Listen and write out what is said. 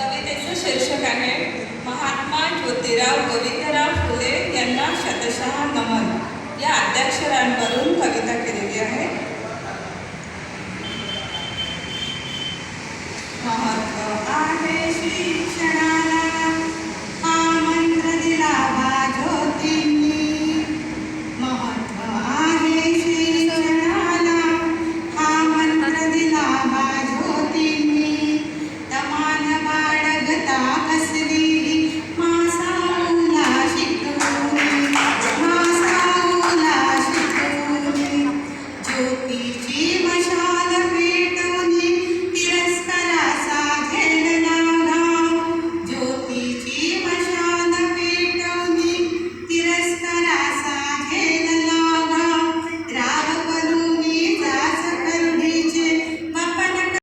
शीर्षक आहे, महात्मा ज्योतिराव गोविंदराव फुले यांना शतशः नमन. या अध्यक्षरांवरून कविता केलेली आहे. महत्व आहे शिक्षणाचे